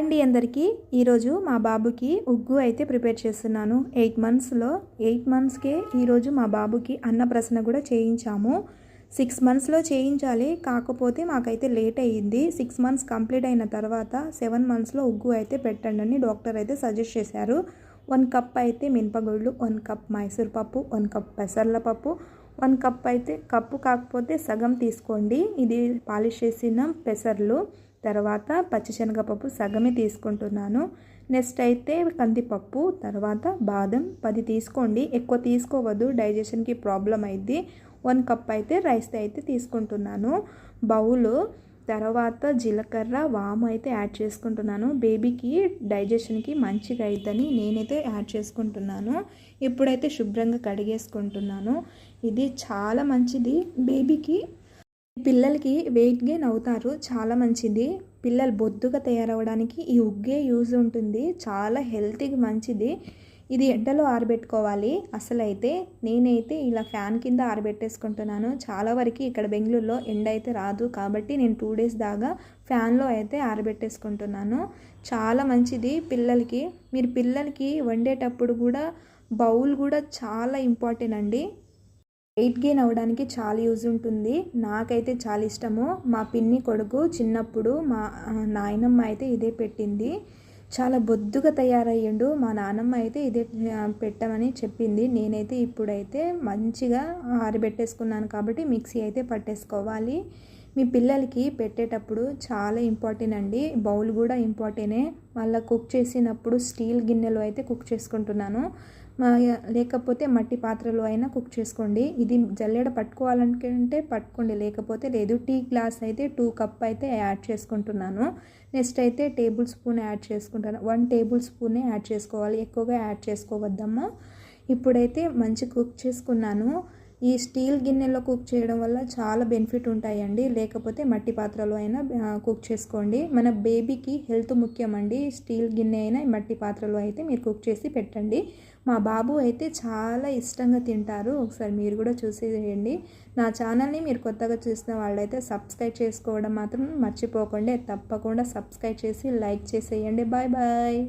అండి అందరికీ. ఈరోజు మా బాబుకి ఉగ్గు అయితే ప్రిపేర్ చేస్తున్నాను. ఎయిట్ మంత్స్లో ఎయిట్ మంత్స్కే ఈరోజు మా బాబుకి అన్నప్రసన కూడా చేయించాము. సిక్స్ మంత్స్లో చేయించాలి కాకపోతే మాకైతే లేట్ అయ్యింది. సిక్స్ మంత్స్ కంప్లీట్ అయిన తర్వాత సెవెన్ మంత్స్లో ఉగ్గు అయితే పెట్టండి అని డాక్టర్ అయితే సజెస్ట్ చేశారు. వన్ కప్ అయితే మినపగుళ్ళు వన్ కప్ మైసూర్ పప్పు వన్ కప్ పెసర్ల పప్పు వన్ కప్ అయితే కప్పు కాకపోతే సగం తీసుకోండి. ఇది పాలిష్ చేసిన పెసర్లు. తర్వాత పచ్చిశనగపప్పు సగమే తీసుకుంటున్నాను. నెక్స్ట్ అయితే కందిపప్పు తర్వాత బాదం పది తీసుకోండి. ఎక్కువ తీసుకోవద్దు డైజెషన్కి ప్రాబ్లం అయింది వన్ కప్ అయితే రైస్ అయితే తీసుకుంటున్నాను. బౌలు తర్వాత జీలకర్ర వాము అయితే యాడ్ చేసుకుంటున్నాను. బేబీకి డైజెషన్కి మంచిగా అవుతుందని నేనైతే యాడ్ చేసుకుంటున్నాను. ఇప్పుడైతే శుభ్రంగా కడిగేసుకుంటున్నాను. ఇది చాలా మంచిది. బేబీకి పిల్లలకి వెయిట్ గెయిన్ అవుతారు. చాలా మంచిది. పిల్లలు బొద్దుగా తయారవడానికి ఈ ఉగ్గే యూజ్ ఉంటుంది. చాలా హెల్తీకి మంచిది. ఇది ఎండలో ఆరబెట్టుకోవాలి. అసలైతే నేనైతే ఇలా ఫ్యాన్ కింద ఆరబెట్టేసుకుంటున్నాను. చాలా వరకు ఇక్కడ బెంగళూరులో ఎండ అయితే రాదు. కాబట్టి నేను టూ డేస్ దాకా ఫ్యాన్లో అయితే ఆరబెట్టేసుకుంటున్నాను. చాలా మంచిది పిల్లలకి. మీరు పిల్లలకి వండేటప్పుడు కూడా బౌల్ కూడా చాలా ఇంపార్టెంట్ అండి. వెయిట్ గెయిన్ అవ్వడానికి చాలా యూజ్ ఉంటుంది. నాకైతే చాలా ఇష్టము. మా పిన్ని కొడుకు చిన్నప్పుడు మా నాయనమ్మ అయితే ఇదే పెట్టింది. చాలా బొద్దుగా తయారయ్యిండు. మా నానమ్మ అయితే ఇదే పెట్టమని చెప్పింది. నేనైతే ఇప్పుడైతే మంచిగా ఆరబెట్టేసుకున్నాను కాబట్టి మిక్సీ అయితే పట్టేసుకోవాలి. మీ పిల్లలకి పెట్టేటప్పుడు చాలా ఇంపార్టెంట్ అండి. బౌల్ కూడా ఇంపార్టెంటే. మళ్ళీ కుక్ చేసినప్పుడు స్టీల్ గిన్నెలో అయితే కుక్ చేసుకుంటున్నాను. లేకపోతే మట్టి పాత్రలో అయినా కుక్ చేసుకోండి. ఇది జల్లెడ పట్టుకోవాలనుకుంటే పట్టుకోండి. లేకపోతే లేదు టీ గ్లాస్ అయితే టూ కప్ అయితే యాడ్ చేసుకుంటున్నాను. నెక్స్ట్ అయితే టేబుల్ స్పూన్ యాడ్ చేసుకుంటాను. వన్ టేబుల్ స్పూనే యాడ్ చేసుకోవాలి. ఎక్కువగా యాడ్ చేసుకోవద్దమ్మా. ఇప్పుడైతే మంచి కుక్ చేసుకున్నాను. ఈ స్టీల్ గిన్నెలో కుక్ చేయడం వల్ల చాలా బెనిఫిట్ ఉంటాయండి. లేకపోతే మట్టి పాత్రలో అయినా కుక్ చేసుకోండి. మన బేబీకి హెల్త్ ముఖ్యమండి. స్టీల్ గిన్నె అయినా మట్టి పాత్రలో అయితే మీరు కుక్ చేసి పెట్టండి. మా బాబు అయితే చాలా ఇష్టంగా తింటారు. ఒకసారి మీరు కూడా చూసేయండి. నా ఛానల్ని మీరు కొత్తగా చూసిన వాళ్ళైతే సబ్స్క్రైబ్ చేసుకోవడం మాత్రం మర్చిపోకండి. తప్పకుండా సబ్స్క్రైబ్ చేసి లైక్ చేసేయండి. Bye bye.